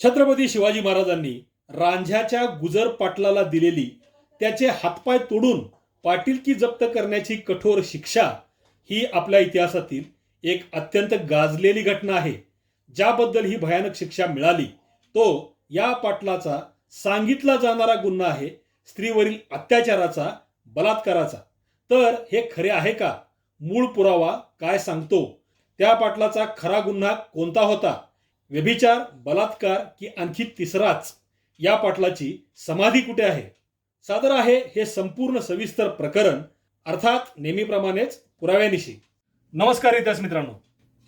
छत्रपती शिवाजी महाराजांनी रांझ्याच्या गुजर पाटलाला दिलेली त्याचे हातपाय तोडून पाटीलकी जप्त करण्याची कठोर शिक्षा ही आपल्या इतिहासातील एक अत्यंत गाजलेली घटना आहे. ज्याबद्दल ही भयानक शिक्षा मिळाली तो या पाटलाचा सांगितला जाणारा गुन्हा आहे स्त्रीवरील अत्याचाराचा बलात्काराचा. तर हे खरे आहे का? मूळ पुरावा काय सांगतो? त्या पाटलाचा खरा गुन्हा कोणता होता? व्यभिचार बलात्कार की आणखी तिसराच या पाटलाची समाधी कुठे आहे? सादर आहे हे संपूर्ण सविस्तर प्रकरण अर्थात नेहमीप्रमाणेच पुराव्यानिशी. नमस्कार इतिहास मित्रांनो.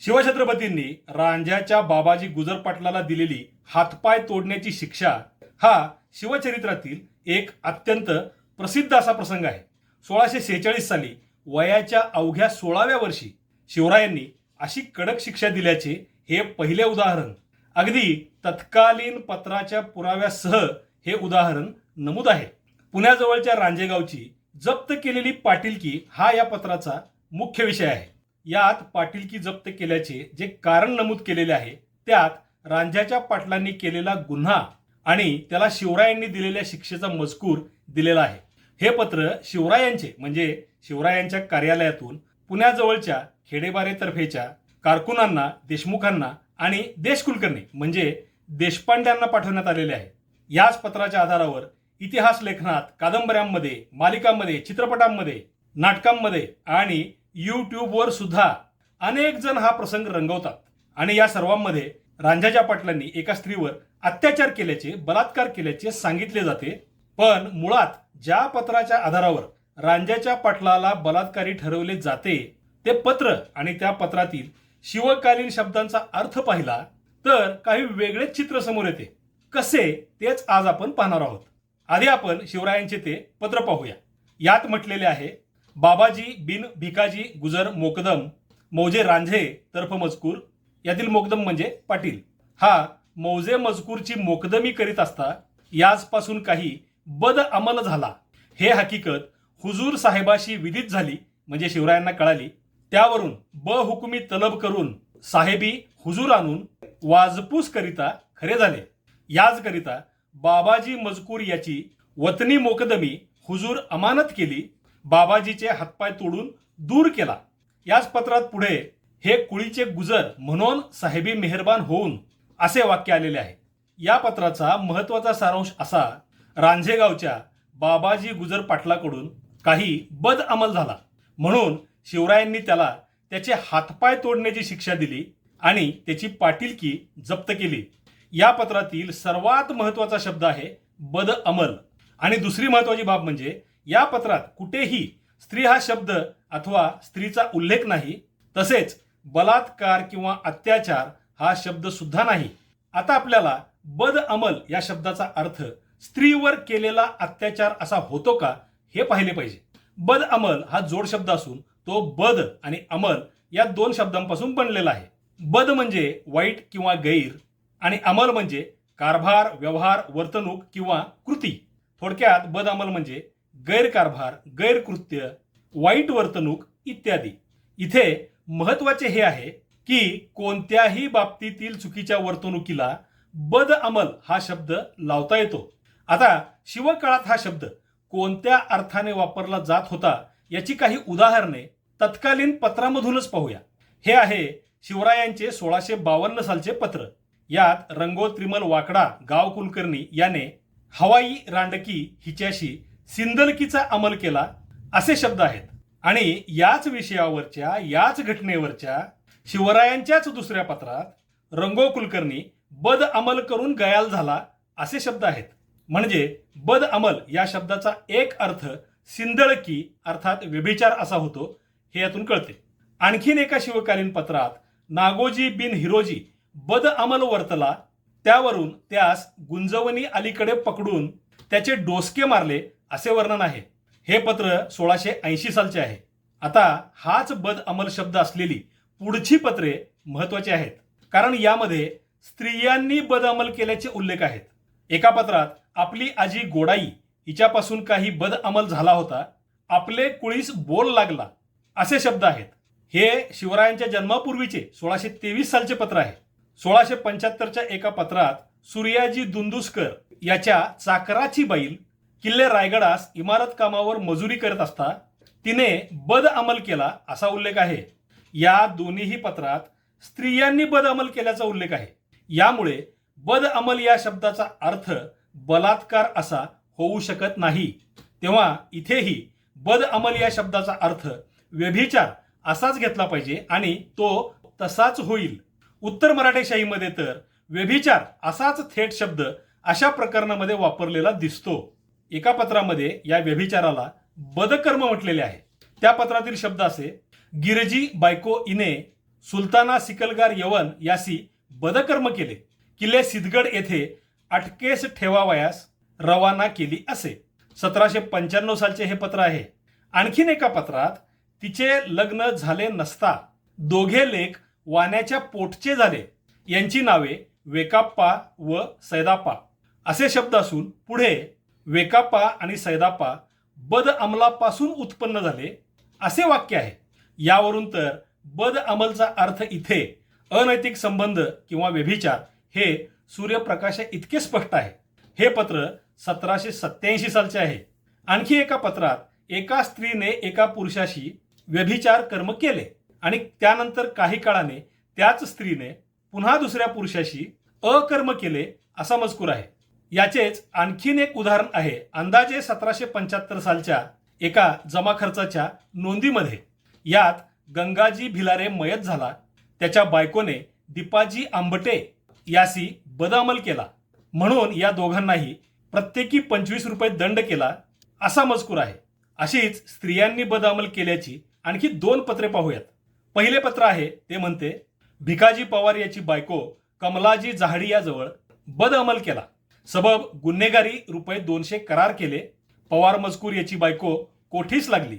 शिवछत्रपतींनी रांझ्याच्या बाबाजी गुजर पाटलाला दिलेली हातपाय तोडण्याची शिक्षा हा शिवचरित्रातील एक अत्यंत प्रसिद्ध असा प्रसंग आहे. सोळाशे सेहेचाळीस साली वयाच्या अवघ्या सोळाव्या वर्षी शिवरायांनी अशी कडक शिक्षा दिल्याचे हे पहिले उदाहरण. अगदी तत्कालीन पत्राच्या पुराव्यासह हे उदाहरण नमूद आहे. पुण्याजवळच्या रांजेगावची जप्त केलेली पाटीलकी हा या पत्राचा मुख्य विषय आहे. यात पाटीलकी जप्त केल्याचे जे कारण नमूद केलेले आहे त्यात रांझ्याच्या पाटलांनी केलेला गुन्हा आणि त्याला शिवरायांनी दिलेल्या शिक्षेचा मजकूर दिलेला आहे. हे पत्र शिवरायांचे म्हणजे शिवरायांच्या कार्यालयातून पुण्याजवळच्या खेडेबारेतर्फेच्या कारकुनांना देशमुखांना आणि देशकुलकर्णी म्हणजे देशपांड्यांना पाठवण्यात आलेले आहे. याच पत्राच्या आधारावर इतिहास लेखनात कादंबऱ्यांमध्ये मालिकांमध्ये चित्रपटांमध्ये नाटकांमध्ये आणि यूट्यूबवर सुद्धा अनेक जण हा प्रसंग रंगवतात. आणि या सर्वांमध्ये रांझ्याच्या पाटलांनी एका स्त्रीवर अत्याचार केल्याचे बलात्कार केल्याचे सांगितले जाते. पण मुळात ज्या पत्राच्या आधारावर रांझ्याच्या पाटलाला बलात्कारी ठरवले जाते ते पत्र आणि त्या पत्रातील शिवकालीन शब्दांचा अर्थ पाहिला तर काही वेगळेच चित्र समोर येते. कसे? तेच आज आपण पाहणार आहोत. आधी आपण शिवरायांचे ते पत्र पाहूया. यात म्हटलेले आहे बाबाजी बिन भिकाजी गुजर मोकदम मौजे रांझे तर्फ मजकूर यातील मोकदम म्हणजे पाटील. हा मौजे मजकूरची मोकदमी करीत असता याचपासून काही बद अमल झाला. हे हकीकत हुजूर साहेबाशी विदित झाली म्हणजे शिवरायांना कळाली. त्यावरून ब हुकुमी तलब करून साहेबी हुजूर आणून वाजपूस करिता खरे झाले. याच करिता बाबाजी मजकूर याची वतनी मोकदमी हुजूर अमानत केली बाबाजीचे हातपाय तोडून दूर केला. याच पत्रात पुढे हे कुळीचे गुजर म्हणून साहेबी मेहरबान होऊन असे वाक्य आलेले आहे. या पत्राचा महत्त्वाचा सारांश असा रांझेगावच्या बाबाजी गुजर पाटलाकडून काही बद अमल झाला. म्हणून शिवरायांनी त्याला त्याचे हातपाय तोडण्याची शिक्षा दिली आणि त्याची पाटीलकी जप्त केली. या पत्रातील सर्वात महत्त्वाचा शब्द आहे बद अमल. आणि दुसरी महत्वाची बाब म्हणजे या पत्रात कुठेही स्त्री हा शब्द अथवा स्त्रीचा उल्लेख नाही तसेच बलात्कार किंवा अत्याचार हा शब्द सुद्धा नाही. आता आपल्याला बद अमल या शब्दाचा अर्थ स्त्रीवर केलेला अत्याचार असा होतो का हे पाहिले पाहिजे. बद अमल हा जोड शब्द असून तो बद आणि अमल या दोन शब्दांपासून बनलेला आहे. बद म्हणजे वाईट किंवा गैर आणि अमल म्हणजे कारभार व्यवहार वर्तणूक किंवा कृती. थोडक्यात बद अमल म्हणजे गैरकारभार गैरकृत्य वाईट वर्तणूक इत्यादी. इथे महत्त्वाचे हे आहे की कोणत्याही बाबतीतील चुकीच्या वर्तणुकीला बद अमल हा शब्द लावता येतो. आता शिवकाळात हा शब्द कोणत्या अर्थाने वापरला जात होता याची काही उदाहरणे तत्कालीन पत्रामधूनच पाहूया. हे आहे शिवरायांचे सोळाशे बावन्न सालचे पत्र. यात रंगो त्रिमल वाकडा गाव कुलकर्णी याने हवाई रांडकी हिच्याशी सिंदलकीचा अंमल केला असे शब्द आहेत. आणि याच विषयावरच्या याच घटनेवरच्या शिवरायांच्याच दुसऱ्या पत्रात रंगो कुलकर्णी बद अमल करून गयाल झाला असे शब्द आहेत. म्हणजे बद अमल या शब्दाचा एक अर्थ सिंदळकी अर्थात व्यभिचार असा होतो हे यातून कळते. आणखीन एका शिवकालीन पत्रात नागोजी बिन हिरोजी बद अमल वर्तला त्यावरून त्यास गुंजवणी अलीकडे पकडून त्याचे डोसके मारले असे वर्णन आहे. हे पत्र सोळाशे ऐंशी सालचे आहे. आता हाच बद अमल शब्द असलेली पुढची पत्रे महत्वाची आहेत. कारण यामध्ये स्त्रियांनी बद अमल केल्याचे उल्लेख आहेत. एका पत्रात आपली आजी गोडाई हिच्यापासून काही बद अमल झाला होता. आपले कुळीस बोल लागला. असे शब्द आहेत. हे शिवरायांच्या जन्मापूर्वीचे सोळाशे तेवीस सालचे पत्र आहे. सोळाशे पंच्याहत्तरच्या एका पत्रात सूर्याजी दुंदुस्कर याच्या चाकराची बैल किल्ले रायगडास इमारत कामावर मजुरी करत असता तिने बद अमल केला असा उल्लेख आहे. या दोन्हीही पत्रात स्त्रियांनी बद अमल केल्याचा उल्लेख आहे. यामुळे बद अमल या शब्दाचा अर्थ बलात्कार असा होऊ शकत नाही. तेव्हा इथेही बद अमल या शब्दाचा अर्थ व्यभिचार असाच घेतला पाहिजे आणि तो तसाच होईल. उत्तर मराठेशाहीमध्ये तर व्यभिचार असाच थेट शब्द अशा प्रकरणामध्ये वापरलेला दिसतो. एका पत्रामध्ये या व्यभिचाराला बदकर्म म्हटलेले आहे. त्या पत्रातील शब्द असे गिरजी बायको इने सुलताना सिकलगार यवन यासी बदकर्म केले. किल्ले सिद्धगड येथे अटकेस ठेवावयास रवाना केली असे. सतराशे पंच्याण्णव सालचे हे पत्र आहे. आणखीन एका पत्रात तिचे लग्न झाले नसता दोघे लेख वाण्याच्या पोटचे झाले. यांची नावे वेकाप्पा व सैदाप्पा. असे शब्द असून पुढे वेकाप्पा आणि सैदाप्पा बद अंमलापासून उत्पन्न झाले असे वाक्य आहे. यावरून तर बद अमलचा अर्थ इथे अनैतिक संबंध किंवा व्यभिचार हे सूर्यप्रकाशा इतके स्पष्ट आहे. हे पत्र सतराशे सत्याऐंशी सालचे आहे. आणखी एका पत्रात एका स्त्रीने एका पुरुषाशी व्यभिचार कर्म केले. आणि त्यानंतर काही काळाने त्याच स्त्रीने पुन्हा दुसऱ्या पुरुषाशी अकर्म केले असा मजकूर आहे. याचेच आणखीन एक उदाहरण आहे अंदाजे सतराशे पंच्याहत्तर सालच्या एका जमा खर्चाच्या नोंदीमध्ये. यात गंगाजी भिलारे मयत झाला. त्याच्या बायकोने दीपाजी आंबटे यासी बदामल केला. म्हणून या दोघांनाही प्रत्येकी पंचवीस रुपये दंड केला असा मजकूर आहे. अशीच स्त्रियांनी बदामल केल्याची आणखी दोन पत्रे पाहूयात. पहिले पत्र आहे ते म्हणते भिकाजी पवार याची बायको कमलाजी जहाडी याजवळ बद अमल केला. सबब गुन्हेगारी रुपये दोनशे करार केले. पवार मजकूर याची बायको कोठीस लागली?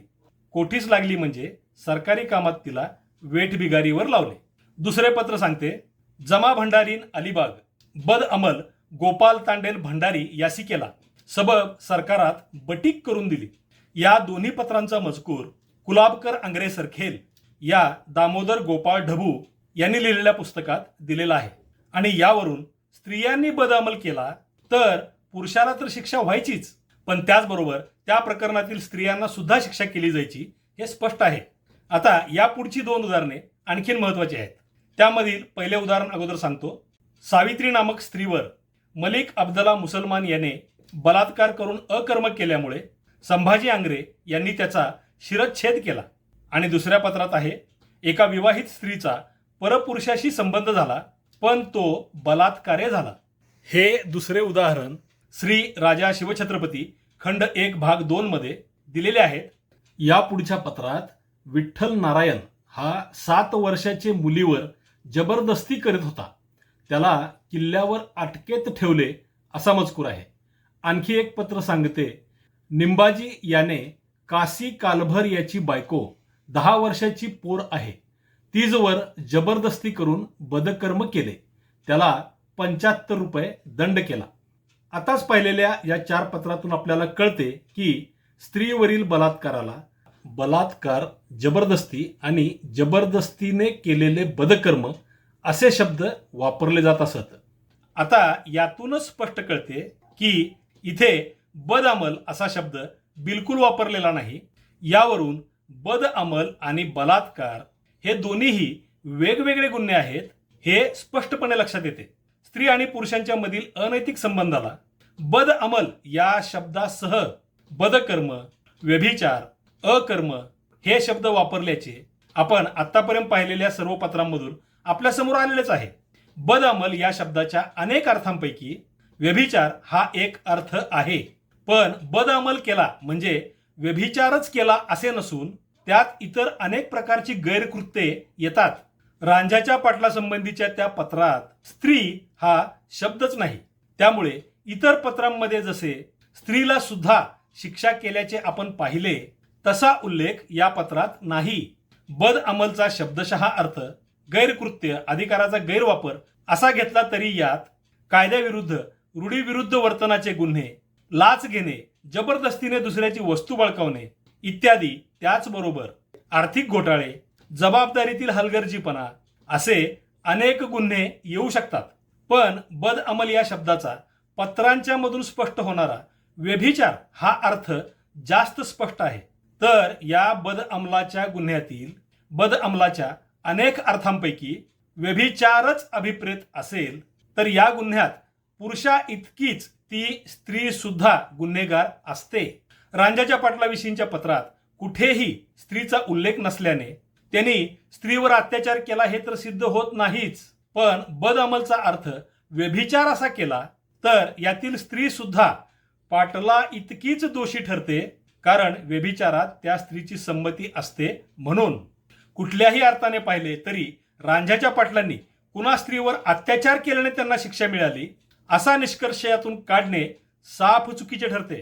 कोठीस लागली म्हणजे सरकारी कामात तिला वेठ बिगारीवर लावले. दुसरे पत्र सांगते जमा भंडारीन अलिबाग बद अमल गोपाल तांडेल भंडारी यासी केला. सबब सरकारात बटीक करून दिली. या दोन्ही पत्रांचा मजकूर कुलाबकर अंग्रे सरखेल या दामोदर गोपाळ ढबू यांनी लिहिलेल्या पुस्तकात दिलेला आहे. आणि यावरून स्त्रियांनी बदअमल केला तर पुरुषाला तर शिक्षा व्हायचीच पण त्याचबरोबर त्या प्रकरणातील स्त्रियांना सुद्धा शिक्षा केली जायची हे स्पष्ट आहे. आता या पुढची दोन उदाहरणे आणखीन महत्वाची आहेत. त्यामधील पहिले उदाहरण अगोदर सांगतो. सावित्री नामक स्त्रीवर मलिक अब्दला मुसलमान याने बलात्कार करून अकर्म केल्यामुळे संभाजी आंग्रे यांनी त्याचा शिरच्छेद केला. आणि दुसऱ्या पत्रात आहे एका विवाहित स्त्रीचा परपुरुषाशी संबंध झाला पण तो बलात्कारे झाला. हे दुसरे उदाहरण श्री राजा शिवछत्रपती खंड एक भाग दोन मध्ये दिलेले आहेत. या पुढच्या पत्रात विठ्ठल नारायण हा सात वर्षाचे मुलीवर जबरदस्ती करीत होता. त्याला किल्ल्यावर अटकेत ठेवले असा मजकूर आहे. आणखी एक पत्र सांगते. निंबाजी याने कासी कालभर याची बायको दहा वर्षाची पोर आहे. तीजवर जबरदस्ती करून बदकर्म केले. त्याला पंच्याहत्तर रुपये दंड केला. आताच पाहिलेल्या या चार पत्रातून आपल्याला कळते की स्त्रीवरील बलात्काराला बलात्कार जबरदस्ती आणि जबरदस्तीने केलेले बदकर्म असे शब्द वापरले जात असत. आता यातूनच स्पष्ट कळते की इथे बदामल असा शब्द बिलकुल वापरलेला नाही. यावरून बद अमल आणि बलात्कार हे दोन्हीही वेगवेगळे गुन्हे आहेत हे स्पष्टपणे लक्षात येते. स्त्री आणि पुरुषांच्या मधील अनैतिक संबंधाला बद अमल या शब्दासह बदकर्म व्यभिचार अकर्म हे शब्द वापरल्याचे आपण आतापर्यंत पाहिलेल्या सर्व पत्रांमधून आपल्यासमोर आलेलेच आहे. बद अमल या शब्दाच्या अनेक अर्थांपैकी व्यभिचार हा एक अर्थ आहे. पण बद अमल केला म्हणजे व्यभिचारच केला असे नसून त्यात इतर अनेक प्रकारची गैरकृत्ये येतात. रांझ्याच्या पाटलासंबंधीच्या त्या पत्रात स्त्री हा शब्दच नाही. त्यामुळे इतर पत्रांमध्ये जसे स्त्रीला सुद्धा शिक्षा केल्याचे आपण पाहिले तसा उल्लेख या पत्रात नाही. बद अमलचा शब्दशः अर्थ गैरकृत्य अधिकाराचा गैरवापर असा घेतला तरी यात कायद्याविरुद्ध रूढीविरुद्ध वर्तनाचे गुन्हे लाच घेणे जबरदस्तीने दुसऱ्याची वस्तू बळकावणे इत्यादी त्याचबरोबर आर्थिक घोटाळे जबाबदारीतील हलगर्जीपणा असे अनेक गुन्हे येऊ शकतात. पण बद अमल या शब्दाचा पत्रांच्या मधून स्पष्ट होणारा व्यभिचार हा अर्थ जास्त स्पष्ट आहे. तर या बद अमलाच्या गुन्ह्यातील बद अमलाच्या अनेक अर्थांपैकी व्यभिचारच अभिप्रेत असेल तर या गुन्ह्यात पुरुषा इतकीच ती स्त्री सुद्धा गुन्हेगार असते. रांजाच्या पाटलाविषयींच्या पत्रात कुठेही स्त्रीचा उल्लेख नसल्याने त्यांनी स्त्रीवर अत्याचार केला हे तर सिद्ध होत नाहीच. पण बद अमलचा अर्थ व्यभिचार असा केला तर यातील स्त्री सुद्धा पाटला इतकीच दोषी ठरते कारण व्यभिचारात त्या स्त्रीची संमती असते म्हणून. कुठल्याही अर्थाने पाहिले तरी रांझ्याच्या पाटलांनी कुणा स्त्रीवर अत्याचार केल्याने त्यांना शिक्षा मिळाली? असा निष्कर्ष यातून काढणे साफ चुकीचे ठरते.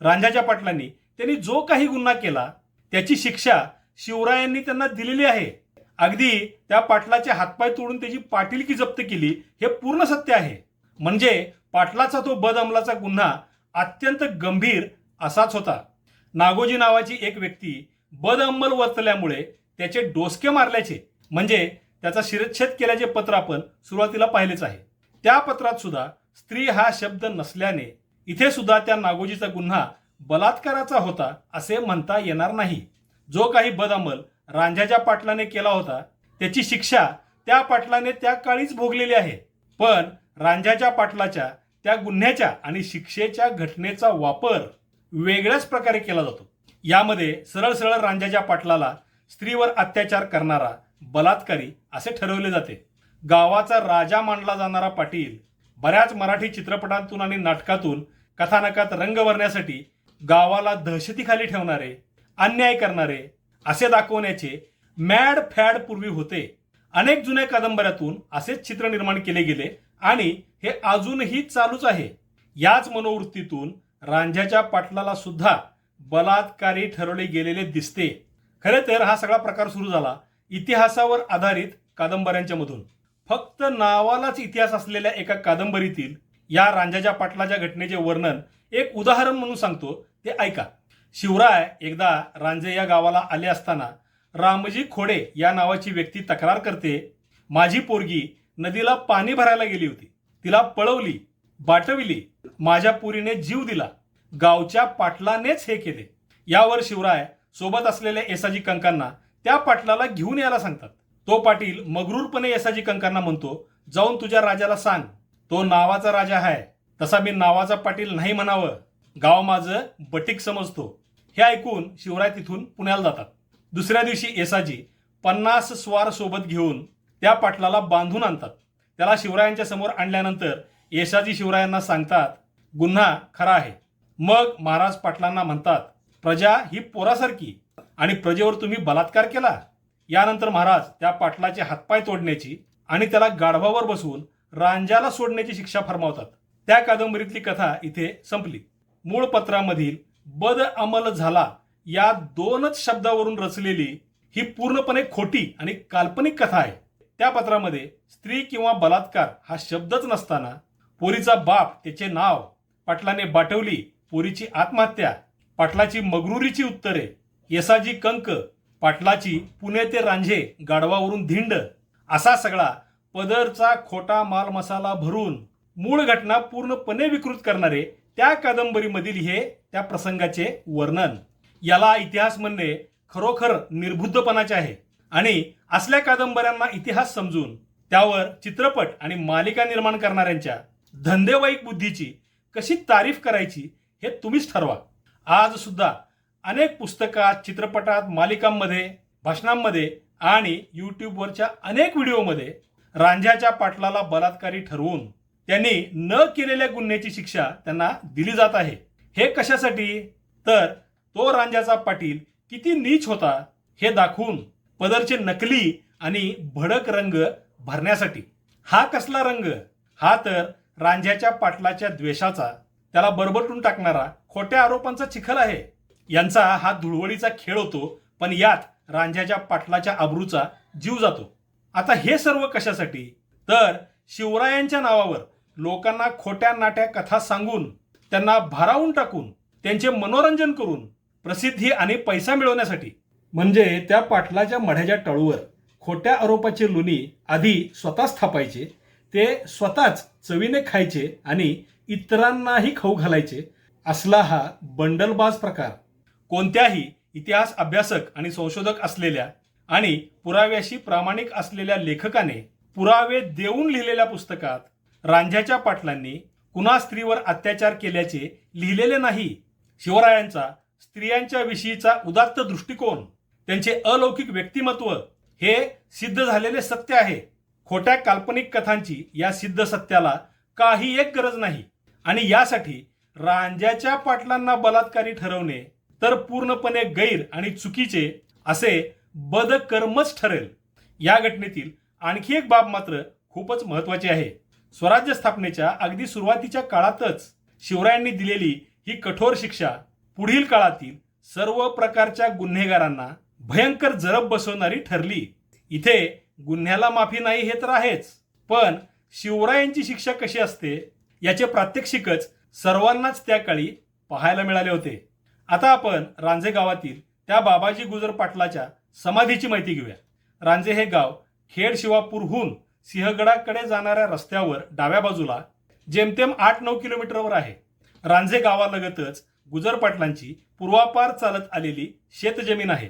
रांजाच्या पाटलांनी त्यांनी जो काही गुन्हा केला त्याची शिक्षा शिवरायांनी त्यांना दिलेली आहे. अगदी त्या पाटलाचे हातपाय तोडून त्याची पाटीलकी जप्त केली हे पूर्ण सत्य आहे. म्हणजे पाटलाचा तो बद अंमलाचा गुन्हा अत्यंत गंभीर असाच होता. नागोजी नावाची एक व्यक्ती बद अंमल वर्तल्यामुळे त्याचे डोसके मारल्याचे म्हणजे त्याचा शिरच्छेद केल्याचे पत्र आपण सुरुवातीला पाहिलेच आहे. त्या पत्रात सुद्धा स्त्री हा शब्द नसल्याने इथे सुद्धा त्या नागोजीचा गुन्हा बलात्काराचा होता असे म्हणता येणार नाही. जो काही बदामल रांझ्याच्या पाटलाने केला होता त्याची शिक्षा त्या पाटलाने त्या काळीच भोगलेली आहे. पण रांझ्याच्या पाटलाच्या त्या गुन्ह्याच्या आणि शिक्षेच्या घटनेचा वापर वेगळ्याच प्रकारे केला जातो. यामध्ये सरळ सरळ रांझ्याच्या पाटलाला स्त्रीवर अत्याचार करणारा बलात्कारी असे ठरवले जाते. गावाचा राजा मानला जाणारा पाटील बऱ्याच मराठी चित्रपटांतून आणि नाटकातून कथानकात रंग भरण्यासाठी गावाला दहशतीखाली ठेवणारे अन्याय करणारे असे दाखवण्याचे मॅड फॅड पूर्वी होते. अनेक जुन्या कादंबऱ्यातून असेच चित्र निर्माण केले गेले आणि हे अजूनही चालूच आहे. याच मनोवृत्तीतून रांझ्याच्या पाटलाला सुद्धा बलात्कारी ठरवले गेलेले दिसते. खरे तर हा सगळा प्रकार सुरू झाला इतिहासावर आधारित कादंबऱ्यांच्या मधून. फक्त नावालाच इतिहास असलेल्या एका कादंबरीतील या रांजाच्या पाटलाच्या घटनेचे वर्णन एक उदाहरण म्हणून सांगतो ते ऐका. शिवराय एकदा रांजे या गावाला आले असताना रामजी खोडे या नावाची व्यक्ती तक्रार करते माझी पोरगी नदीला पाणी भरायला गेली होती. तिला पळवली बाटविली माझ्या पुरीने जीव दिला. गावच्या पाटलानेच हे केले. यावर शिवराय सोबत असलेल्या एसाजी कंकांना त्या पाटलाला घेऊन यायला सांगतात. तो पाटील मगरूरपणे येसाजी कंकांना म्हणतो जाऊन तुझ्या राजाला सांग. तो नावाचा राजा आहे तसा मी नावाचा पाटील नाही म्हणावं. गाव माझं बटीक समजतो. हे ऐकून शिवराय तिथून पुण्याला जातात. दुसऱ्या दिवशी येसाजी पन्नास स्वार सोबत घेऊन त्या पाटलाला बांधून आणतात. त्याला शिवरायांच्या समोर आणल्यानंतर येसाजी शिवरायांना सांगतात गुन्हा खरा आहे. मग महाराज पाटलांना म्हणतात प्रजा ही पोरासारखी आणि प्रजेवर तुम्ही बलात्कार केला. यानंतर महाराज त्या पाटलाचे हातपाय तोडण्याची आणि त्याला गाढवावर बसवून रांजाला सोडण्याची शिक्षा फरमावतात. त्या कादंबरीतली कथा इथे संपली. मूळ पत्रामधील बद अमल झाला या दोनच शब्दावरून रचलेली ही पूर्णपणे खोटी आणि काल्पनिक कथा आहे. त्या पत्रामध्ये स्त्री किंवा बलात्कार हा शब्दच नसताना पोरीचा बाप त्याचे नाव पाटलाने बाटवली पोरीची आत्महत्या पाटलाची मगरुरीची उत्तरे येसाजी कंक पाटलाची पुणे ते रांझे गाढवावरून धिंड असा सगळा पदरचा खोटा मालमसाला भरून मूळ घटना पूर्णपणे विकृत करणारे त्या कादंबरीमधील हे त्या प्रसंगाचे वर्णन. याला इतिहास म्हणणे खरोखर निर्बुद्धपणाचे आहे. आणि असल्या कादंबऱ्यांना इतिहास समजून त्यावर चित्रपट आणि मालिका निर्माण करणाऱ्यांच्या धंदेवाईक बुद्धीची कशी तारीफ करायची हे तुम्हीच ठरवा. आज सुद्धा अनेक पुस्तकात चित्रपटात मालिकांमध्ये भाषणांमध्ये आणि यूट्यूबवरच्या अनेक व्हिडिओमध्ये रांझ्याच्या पाटलाला बलात्कारी ठरवून त्यांनी न केलेल्या गुन्ह्याची शिक्षा त्यांना दिली जात आहे. हे कशासाठी? तर तो रांझ्याचा पाटील किती नीच होता हे दाखवून पदरचे नकली आणि भडक रंग भरण्यासाठी. हा कसला रंग? हा तर रांझ्याच्या पाटलाच्या द्वेषाचा त्याला बरबटून टाकणारा खोट्या आरोपांचा चिखल आहे. यांचा हा धुळवडीचा खेळ होतो पण यात रांझ्याच्या पाटलाच्या आबरूचा जीव जातो. आता हे सर्व कशासाठी? तर शिवरायांच्या नावावर लोकांना खोट्या नाट्या कथा सांगून त्यांना भारावून टाकून त्यांचे मनोरंजन करून प्रसिद्धी आणि पैसा मिळवण्यासाठी. म्हणजे त्या पाटलाच्या मढ्याच्या टळूवर खोट्या आरोपाचे लुणी आधी स्वतः स्थापायचे ते स्वतःच चवीने खायचे आणि इतरांनाही खाऊ घालायचे असला हा बंडलबाज प्रकार. कोणत्याही इतिहास अभ्यासक आणि संशोधक असलेल्या आणि पुराव्याशी प्रामाणिक असलेल्या लेखकाने पुरावे देऊन लिहिलेल्या पुस्तकात रांझ्याच्या पाटलांनी कुणा स्त्रीवर अत्याचार केल्याचे लिहिलेले नाही शिवरायांचा स्त्रियांच्या विषयीचा उदात्त दृष्टिकोन त्यांचे अलौकिक व्यक्तिमत्व हे सिद्ध झालेले सत्य आहे. खोट्या काल्पनिक कथांची या सिद्ध सत्याला काही एक गरज नाही आणि यासाठी रांजाच्या पाटलांना बलात्कारी ठरवणे तर पूर्णपणे गैर आणि चुकीचे असे बदकर्मच ठरेल. या घटनेतील आणखी एक बाब मात्र खूपच महत्वाची आहे. स्वराज्य स्थापनेच्या अगदी सुरुवातीच्या काळातच शिवरायांनी दिलेली ही कठोर शिक्षा पुढील काळातील सर्व प्रकारच्या गुन्हेगारांना भयंकर जरब बसवणारी ठरली. इथे गुन्ह्याला माफी नाही हे तर आहेच पण शिवरायांची शिक्षा कशी असते याचे प्रात्यक्षिकच सर्वांनाच त्या काळी पाहायला मिळाले होते. आता आपण रांझे गावातील त्या बाबाजी गुजर पाटलाच्या समाधीची माहिती घेऊया. रांझे हे गाव खेड शिवापूरहून सिंहगडाकडे जाणाऱ्या रस्त्यावर डाव्या बाजूला जेमतेम आठ नऊ किलोमीटरवर आहे. रांझे गावालगतच गुजर पाटलांची पूर्वापार चालत आलेली शेतजमीन आहे.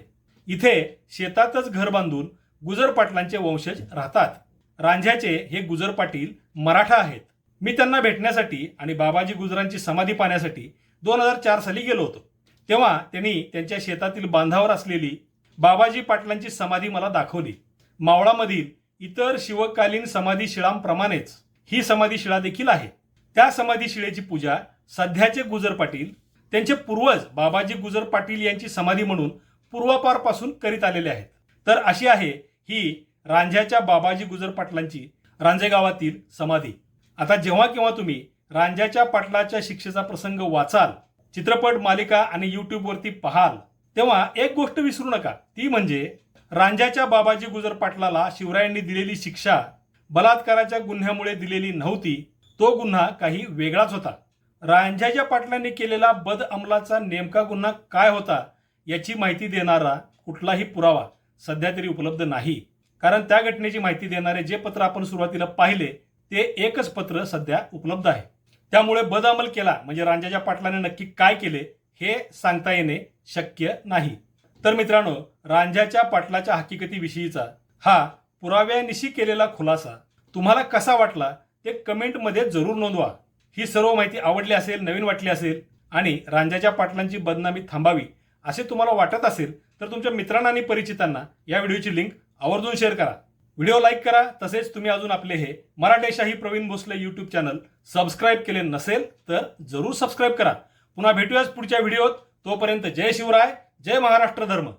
इथे शेतातच घर बांधून गुजर पाटलांचे वंशज राहतात. रांझ्याचे हे गुजर पाटील मराठा आहेत. मी त्यांना भेटण्यासाठी आणि बाबाजी गुजरांची समाधी पाहण्यासाठी दोन हजार चार साली गेलो होतो. तेव्हा त्यांनी त्यांच्या शेतातील बांधावर असलेली बाबाजी पाटलांची समाधी मला दाखवली. मावळामधील इतर शिवकालीन समाधी शिळांप्रमाणेच ही समाधी शिळा देखील आहे. त्या समाधी शिळेची पूजा सध्याचे गुजर पाटील त्यांचे पूर्वज बाबाजी गुजर पाटील यांची समाधी म्हणून पूर्वापारपासून करीत आलेले आहेत. तर अशी आहे ही रांझ्याच्या बाबाजी गुजर पाटलांची रांजे गावातील समाधी. आता जेव्हा केव्हा तुम्ही रांझ्याच्या पाटलाच्या शिक्षेचा प्रसंग वाचाल चित्रपट मालिका आणि यूट्यूबवरती पाहाल. तेव्हा एक गोष्ट विसरू नका. ती म्हणजे रांझ्याच्या बाबाजी गुजर पाटलाला शिवरायांनी दिलेली शिक्षा बलात्काराच्या गुन्ह्यामुळे दिलेली नव्हती. तो गुन्हा काही वेगळाच होता. रांझ्याच्या पाटलांनी केलेला बद अंमलाचा नेमका गुन्हा काय होता याची माहिती देणारा कुठलाही पुरावा सध्या तरी उपलब्ध नाही. कारण त्या घटनेची माहिती देणारे जे पत्र आपण सुरुवातीला पाहिले ते एकच पत्र सध्या उपलब्ध आहे. त्यामुळे बदअमल केला म्हणजे रांजाच्या पाटलाने नक्की काय केले हे सांगता येणे शक्य नाही. तर मित्रांनो रांझ्याच्या पाटलाच्या हकीकतीविषयीचा हा पुराव्यानिशी केलेला खुलासा तुम्हाला कसा वाटला ते कमेंटमध्ये जरूर नोंदवा. ही सर्व माहिती आवडली असेल नवीन वाटली असेल आणि रांजाच्या पाटलांची बदनामी थांबावी असे तुम्हाला वाटत असेल तर तुमच्या मित्रांना आणि परिचितांना या व्हिडिओची लिंक आवर्जून शेअर करा. व्हिडिओ लाईक करा तसेच तुम्ही अजून आपले हे Maratheshahi Pravin Bhosale YouTube channel subscribe केले नसेल तर जरूर सबस्क्राईब करा. पुन्हा भेटूयाच पुढच्या व्हिडिओत. तोपर्यंत जय शिवराय जय महाराष्ट्र धर्म.